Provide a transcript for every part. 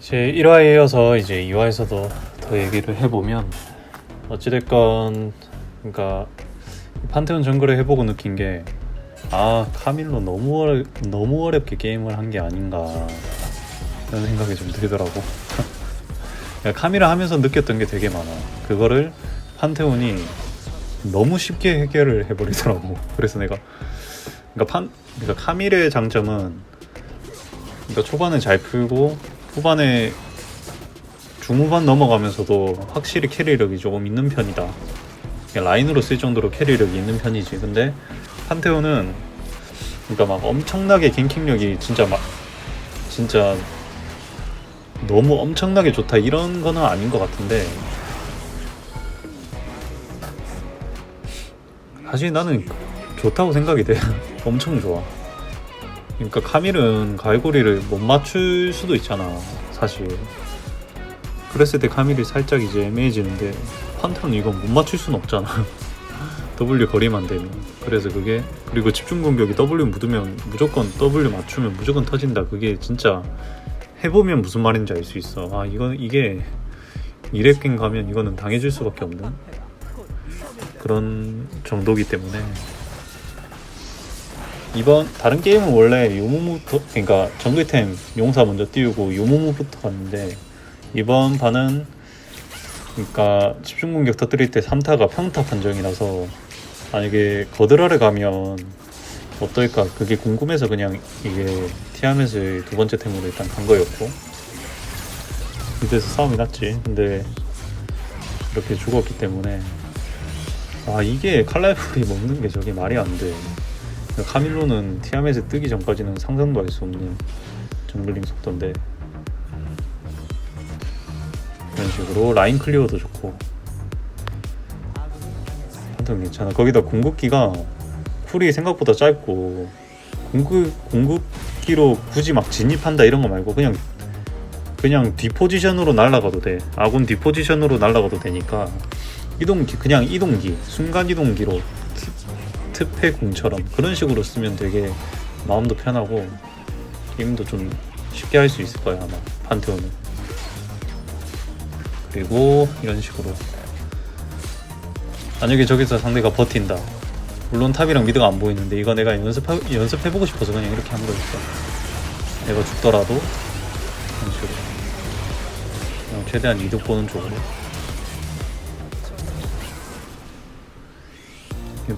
제 1화에 이어서 이제 2화에서도 더 얘기를 해보면 어찌됐건 그러니까 판테온 정글을 해보고 느낀 게 아 카밀로 너무 어려, 너무 어렵게 게임을 한 게 아닌가 그런 생각이 좀 들더라고. 그러니까 카밀을 하면서 느꼈던 게 되게 많아. 그거를 판테온이 너무 쉽게 해결을 해버리더라고. 그래서 내가 그러니까 판 그러니까 카밀의 장점은 그러니까 초반에 잘 풀고 후반에 중후반 넘어가면서도 확실히 캐리력이 조금 있는 편이다. 라인으로 쓸 정도로 캐리력이 있는 편이지. 근데 판테온은 그러니까 막 엄청나게 갱킹력이 진짜 막 진짜 너무 엄청나게 좋다 이런 거는 아닌 것 같은데 사실 나는 좋다고 생각이 돼. 엄청 좋아. 그러니까 카밀은 갈고리를 못 맞출 수도 있잖아 사실. 그랬을 때 카밀이 살짝 이제 애매해지는데 판테는 이건 못 맞출 수는 없잖아. W 거리만 되면. 그래서 그게 그리고 집중 공격이 W 묻으면 무조건 W 맞추면 무조건 터진다. 그게 진짜 해보면 무슨 말인지 알 수 있어. 아 이건 이게 이랩갱 가면 이거는 당해줄 수밖에 없는 그런 정도기 때문에 이번 다른 게임은 원래 요모무부터 그러니까 정글템 용사 먼저 띄우고 요모무부터 갔는데 이번 판은 그러니까 집중 공격 터뜨릴 때 3타가 평타 판정이라서 만약에 거드라를 가면 어떨까? 그게 궁금해서 그냥 이게 티아멧을 두 번째 템으로 일단 간 거였고. 이래서 싸움이 났지. 근데 이렇게 죽었기 때문에. 아 이게 칼날풀이 먹는 게 저게 말이 안돼 카밀로는 티아멧에 뜨기 전까지는 상상도 할 수 없는 정글링 속도인데 이런 식으로 라인 클리어도 좋고 판정 괜찮아. 거기다 궁극기가 쿨이 생각보다 짧고 궁극, 궁극기로 굳이 막 진입한다 이런 거 말고 그냥 그냥 뒤포지션으로 날아가도 돼. 아군 뒤포지션으로 날아가도 되니까 이동기 그냥 이동기 순간 이동기로 특패 궁처럼 그런 식으로 쓰면 되게 마음도 편하고 게임도 좀 쉽게 할 수 있을 거야 아마. 판테온은. 그리고 이런 식으로. 만약에 저기서 상대가 버틴다. 물론 탑이랑 미드가 안 보이는데 이거 내가 연습 연습해보고 싶어서 그냥 이렇게 한 거였어 내가 죽더라도. 이런 식으로. 그냥 최대한 이득 보는 쪽으로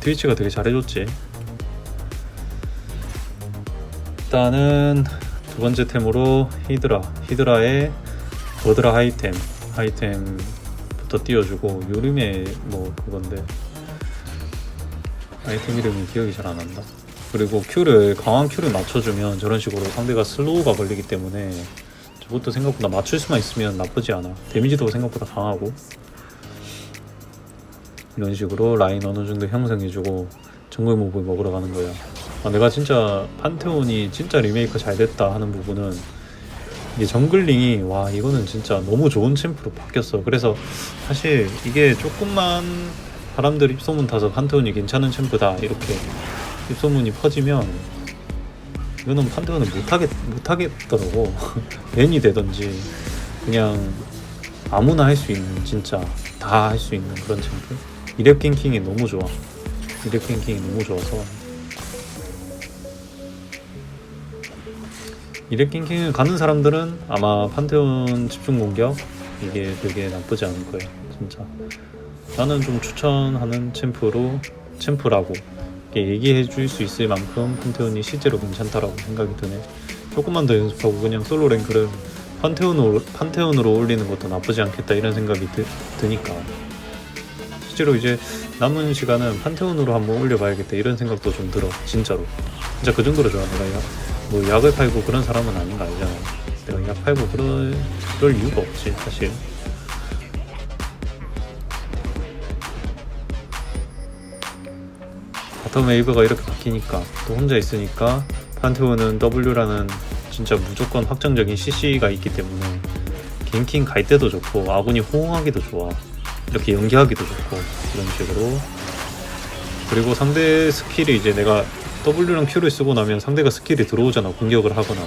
트위치가 되게 잘해줬지. 일단은 두 번째 템으로 히드라, 히드라의 버드라 하이템, 하이템부터 띄워주고 요즘에 뭐 그건데 아이템 이름이 기억이 잘 안 난다. 그리고 큐를 강한 큐를 맞춰주면 저런 식으로 상대가 슬로우가 걸리기 때문에 저것도 생각보다 맞출 수만 있으면 나쁘지 않아. 데미지도 생각보다 강하고 이런 식으로 라인 어느 정도 형성해주고 정글 몹을 먹으러 가는 거야. 아, 내가 진짜 판테온이 진짜 리메이크 잘 됐다 하는 부분은 이게 정글링이 와 이거는 진짜 너무 좋은 챔프로 바뀌었어. 그래서 사실 이게 조금만 사람들 입소문 타서 판테온이 괜찮은 챔프다 이렇게 입소문이 퍼지면 이거는 판테온을 못하겠 못하겠더라고. 벤이 되던지 그냥 아무나 할 수 있는 진짜 다 할 수 있는 그런 챔프. 이랩 갱킹이 너무 좋아. 이랩 갱킹이 너무 좋아서 이랩 갱킹을 가는 사람들은 아마 판테온 집중 공격 이게 되게 나쁘지 않을 거예요. 진짜. 나는 좀 추천하는 챔프로 챔프라고 얘기해 줄 수 있을 만큼 판테온이 실제로 괜찮다라고 생각이 드네. 조금만 더 연습하고 그냥 솔로 랭크를 판테온으로, 판테온으로 올리는 것도 나쁘지 않겠다 이런 생각이 드, 드니까 실제로 이제 남은 시간은 판테온으로 한번 올려봐야겠다 이런 생각도 좀 들어 진짜로. 진짜 그 정도로 좋아. 내가 약, 뭐 약을 팔고 그런 사람은 아닌 거 알잖아. 내가 약 팔고 그럴, 그럴 이유가 없지 사실. 바텀 웨이브가 이렇게 바뀌니까 또 혼자 있으니까 판테온은 W라는 진짜 무조건 확정적인 CC가 있기 때문에 갱킹 갈 때도 좋고 아군이 호응하기도 좋아 이렇게 연기하기도 좋고 이런 식으로. 그리고 상대 스킬이 이제 내가 W랑 Q를 쓰고 나면 상대가 스킬이 들어오잖아 공격을 하거나.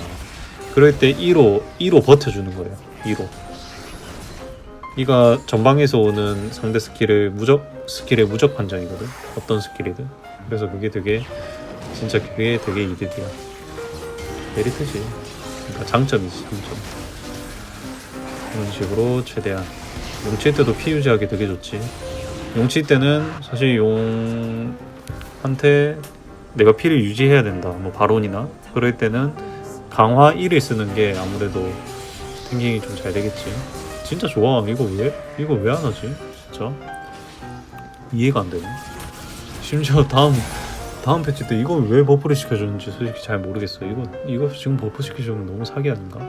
그럴 때 2로 2로 버텨주는 거예요 2로. 이가 전방에서 오는 상대 스킬을 무적 스킬의 무적 판정이거든 어떤 스킬이든. 그래서 그게 되게 진짜 그게 되게 이득이야. 메리트지. 그러니까 장점이지 장점. 이런 식으로 최대한 용치 때도 피 유지하기 되게 좋지. 용치 때는 사실 용한테 내가 피를 유지해야 된다 뭐 바론이나. 그럴 때는 강화 1을 쓰는 게 아무래도 탱킹이 좀 잘 되겠지. 진짜 좋아 이거 왜 이거 왜 안 하지? 진짜. 이해가 안 되네. 심지어 다음 다음 패치 때 이걸 왜 버프를 시켜주는지 솔직히 잘 모르겠어. 이거 이거 지금 버프 시켜주면 너무 사기 아닌가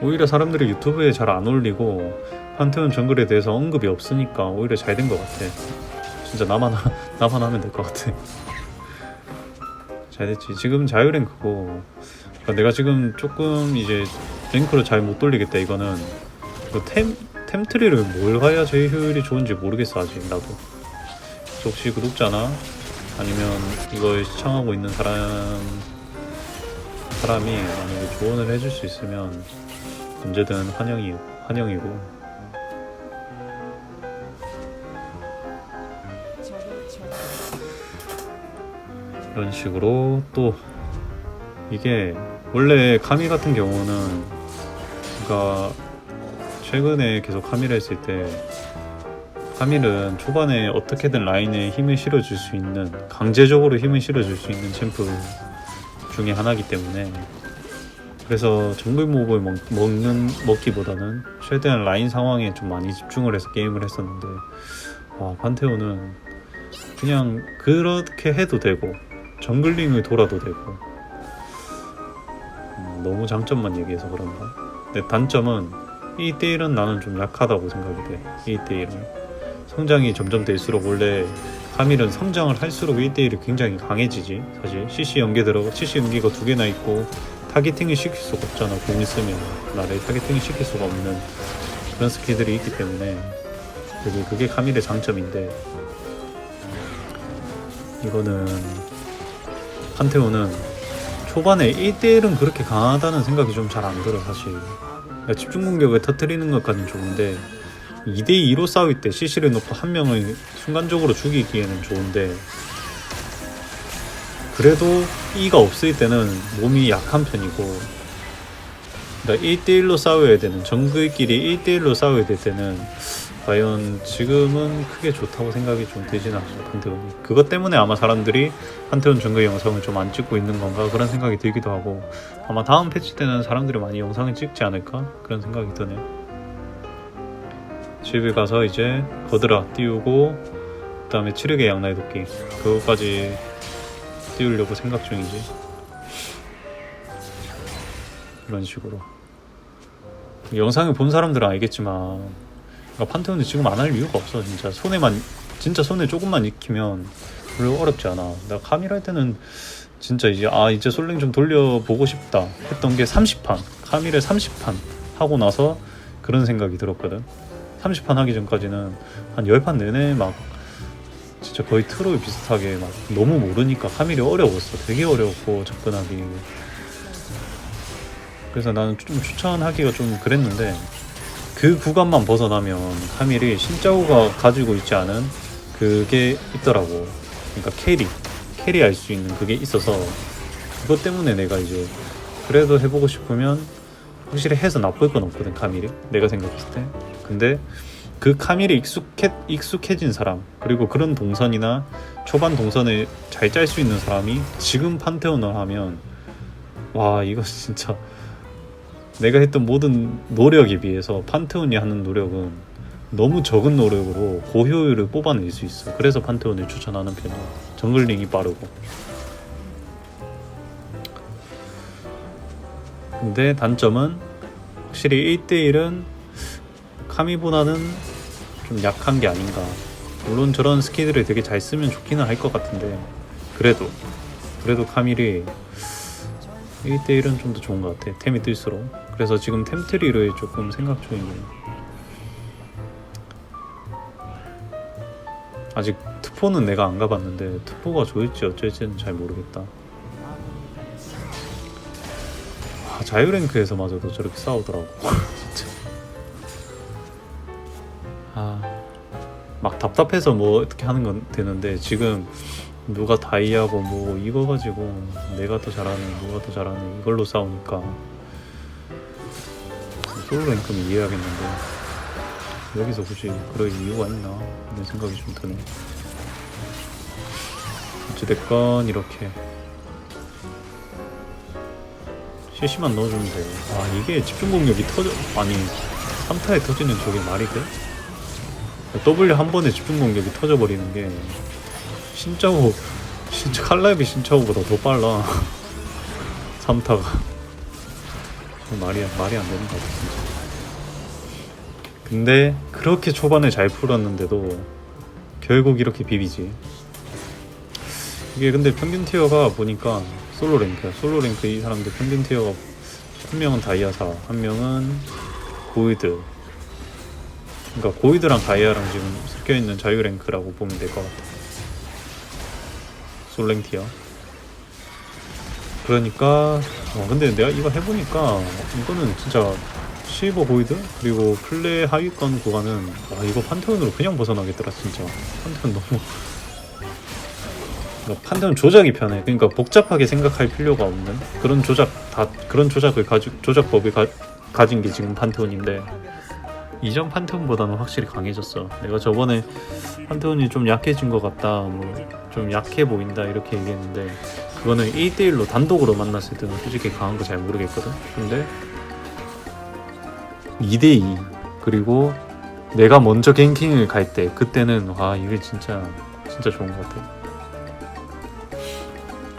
오히려 사람들이 유튜브에 잘 안 올리고 판테온 정글에 대해서 언급이 없으니까 오히려 잘 된 것 같아. 진짜 나만 하- 나만 하면 될 것 같아. 잘 됐지. 지금 자유랭크고 그러니까 내가 지금 조금 이제 랭크를 잘못 돌리겠다 이거는 이거 템 템트리를 뭘 가야 제일 효율이 좋은지 모르겠어 아직 나도. 혹시 구독자나 아니면 이걸 시청하고 있는 사람 사람이 만약에 조언을 해줄 수 있으면 언제든 환영이 환영이고. 이런 식으로 또 이게 원래 카미 같은 경우는 그러니까 최근에 계속 카미를 했을 때 카밀은 초반에 어떻게든 라인에 힘을 실어줄 수 있는 강제적으로 힘을 실어줄 수 있는 챔프 중에 하나이기 때문에 그래서 정글 몹을 먹, 먹는 먹기보다는 최대한 라인 상황에 좀 많이 집중을 해서 게임을 했었는데 와 판테온은 그냥 그렇게 해도 되고 정글링을 돌아도 되고 음, 너무 장점만 얘기해서 그런가? 근데 단점은 1대1은 나는 좀 약하다고 생각이 돼 1대1은. 성장이 점점 될수록 원래 카밀은 성장을 할수록 1대1이 굉장히 강해지지 사실. CC 연계 들어가 CC 연계가 두 개나 있고 타겟팅을 시킬 수가 없잖아. 공 있으면 나를 타겟팅을 시킬 수가 없는 그런 스킬들이 있기 때문에 되게 그게 카밀의 장점인데 이거는 판테온은 초반에 1대1은 그렇게 강하다는 생각이 좀 잘 안 들어 사실. 그러니까 집중 공격을 터뜨리는 것까지는 좋은데 2대2로 싸울 때 CC를 놓고 한 명을 순간적으로 죽이기에는 좋은데 그래도 E가 없을 때는 몸이 약한 편이고 그러니까 1대1로 싸워야 되는 정글끼리 1대1로 싸워야 될 때는 과연 지금은 크게 좋다고 생각이 좀 되진 않죠 판테온이. 그것 때문에 아마 사람들이 판테온 정글 영상을 좀 안 찍고 있는 건가 그런 생각이 들기도 하고 아마 다음 패치 때는 사람들이 많이 영상을 찍지 않을까 그런 생각이 드네요. 집에 가서 이제 거드라 띄우고 그 다음에 치르게 양나의 도끼 그거까지 띄우려고 생각 중이지. 이런 식으로. 영상을 본 사람들은 알겠지만 그러니까 판테온이 지금 안 할 이유가 없어 진짜. 손에만 진짜 손에 조금만 익히면 별로 어렵지 않아. 내가 카밀 할 때는 진짜 이제 아 이제 솔랭 좀 돌려보고 싶다 했던 게 30판. 카밀의 30판 하고 나서 그런 생각이 들었거든. 30판 하기 전까지는 한 10판 내내 막 진짜 거의 트롤 비슷하게 막 너무 모르니까 카밀이 어려웠어. 되게 어려웠고 접근하기. 그래서 나는 좀 추천하기가 좀 그랬는데 그 구간만 벗어나면 카밀이 신짜오가 가지고 있지 않은 그게 있더라고. 그러니까 캐리. 캐리 할 수 있는 그게 있어서 그것 때문에 내가 이제 그래도 해보고 싶으면 확실히 해서 나쁠 건 없거든 카밀이. 내가 생각했을 때. 근데 그 카밀에 익숙해, 익숙해진 사람 그리고 그런 동선이나 초반 동선을 잘 짤 수 있는 사람이 지금 판테온을 하면 와 이거 진짜 내가 했던 모든 노력에 비해서 판테온이 하는 노력은 너무 적은 노력으로 고효율을 뽑아낼 수 있어. 그래서 판테온을 추천하는 편이야. 정글링이 빠르고. 근데 단점은 확실히 1대1은 카미보다는 좀 약한 게 아닌가. 물론 저런 스킬들을 되게 잘 쓰면 좋기는 할 것 같은데 그래도 그래도 카밀이 1대1은 좀 더 좋은 것 같아. 템이 뜰수록. 그래서 지금 템트리를 조금 생각 중이에요. 아직 투포는 내가 안 가봤는데 투포가 좋을지 어쩔지는 잘 모르겠다. 아, 자유랭크에서마저도 저렇게 싸우더라고. 답답해서 뭐 어떻게 하는 건 되는데 지금 누가 다이아고 뭐 이거 가지고 내가 더 잘하네 누가 더 잘하네 이걸로 싸우니까. 솔로 랭크는 이해하겠는데 여기서 굳이 그럴 이유가 있나? 이런 생각이 좀 드네. 어찌됐건 이렇게 CC만 넣어주면 돼요 아 이게 집중 공격이 터져 아니 3타에 터지는 저게 말이 돼? W 한 번에 집중 공격이 터져버리는 게 신짜오 진짜 칼라이브 신짜오보다 더 빨라. 3타가. 말이 말이 안 되는 것 같아 진짜. 근데 그렇게 초반에 잘 풀었는데도 결국 이렇게 비비지. 이게 근데 평균 티어가 보니까 솔로 랭크야. 솔로 랭크 이 사람들 평균 티어가 한 명은 다이아4 한 명은 고이드 그러니까 고이드랑 다이아랑 지금 섞여 있는 자유 랭크라고 보면 될 것 같아. 솔랭 티어. 그러니까 어 근데 내가 이거 해보니까 이거는 진짜 실버 고이드 그리고 플레 하위권 구간은 와 이거 판테온으로 그냥 벗어나겠더라 진짜 판테온 너무 판테온 조작이 편해 그러니까 복잡하게 생각할 필요가 없는 그런 조작 다 그런 조작을 가지 조작법을 가, 가진 게 지금 판테온인데 이전 판테온보다는 확실히 강해졌어. 내가 저번에 판테온이 좀 약해진 것 같다, 뭐 좀 약해 보인다 이렇게 얘기했는데 그거는 1대1로 단독으로 만났을 때는 솔직히 강한 거 잘 모르겠거든. 근데 2대2 그리고 내가 먼저 갱킹을 갈 때 그때는 와 이게 진짜 진짜 좋은 것 같아.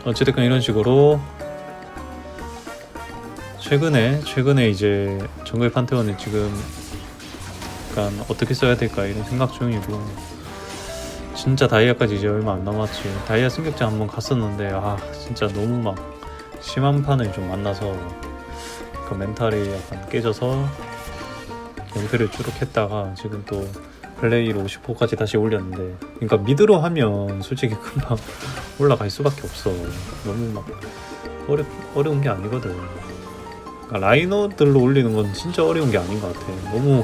어찌됐건 이런 식으로 최근에 최근에 이제 정글 판테온은 지금 약간 어떻게 써야 될까 이런 생각 중이고. 진짜 다이아까지 이제 얼마 안 남았지. 다이아 승격장 한번 갔었는데 아 진짜 너무 막 심한 판을 좀 만나서 그 멘탈이 약간 깨져서 연패를 쭉 했다가 지금 또 플레이로 50호까지 다시 올렸는데. 그러니까 미드로 하면 솔직히 금방 올라갈 수밖에 없어. 너무 막 어려, 어려운 게 아니거든. 그러니까 라이너들로 올리는 건 진짜 어려운 게 아닌 것 같아. 너무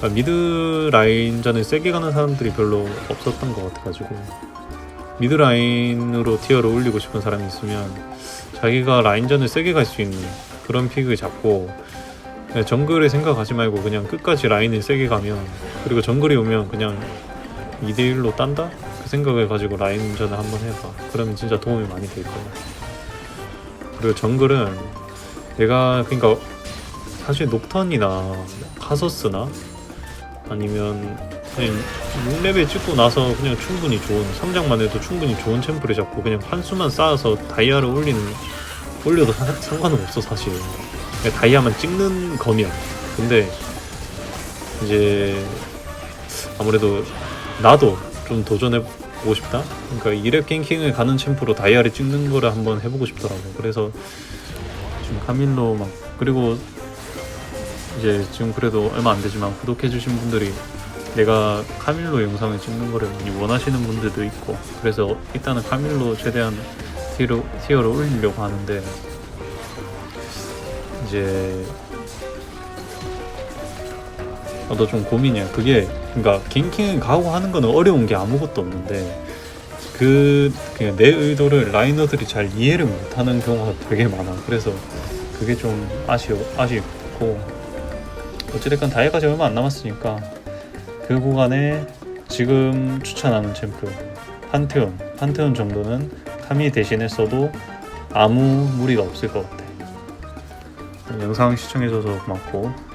그러니까 미드 라인전을 세게 가는 사람들이 별로 없었던 것 같아가지고. 미드 라인으로 티어를 올리고 싶은 사람이 있으면 자기가 라인전을 세게 갈 수 있는 그런 픽을 잡고 그냥 정글을 생각하지 말고 그냥 끝까지 라인을 세게 가면 그리고 정글이 오면 그냥 2대1로 딴다? 그 생각을 가지고 라인전을 한번 해봐. 그러면 진짜 도움이 많이 될 거야. 그리고 정글은 내가 그러니까 사실 녹턴이나 카서스나 아니면 그냥 6레벨 찍고 나서 그냥 충분히 좋은 성장만 해도 충분히 좋은 챔프를 잡고 그냥 판수만 쌓아서 다이아를 올리는 올려도 사- 상관은 없어 사실. 다이아만 찍는 검이야. 근데 이제 아무래도 나도 좀 도전해 보고 싶다? 그러니까 2렙 갱킹을 가는 챔프로 다이아를 찍는 거를 한번 해보고 싶더라고. 그래서 지금 카밀로 막 그리고 이제 지금 그래도 얼마 안 되지만 구독해주신 분들이 내가 카밀로 영상을 찍는 거를 많이 원하시는 분들도 있고 그래서 일단은 카밀로 최대한 티어로, 티어를 올리려고 하는데 이제 나도 좀 고민이야. 그게 그러니까 갱킹을 가고 하는 거는 어려운 게 아무것도 없는데 그 그냥 내 의도를 라이너들이 잘 이해를 못하는 경우가 되게 많아. 그래서 그게 좀 아쉬워 아쉽고 어찌됐건 다이아까지 얼마 안 남았으니까 그 구간에 지금 추천하는 챔프 판테온 판테온 정도는 카미 대신에 써도 아무 무리가 없을 것 같아. 영상 시청해줘서 고맙고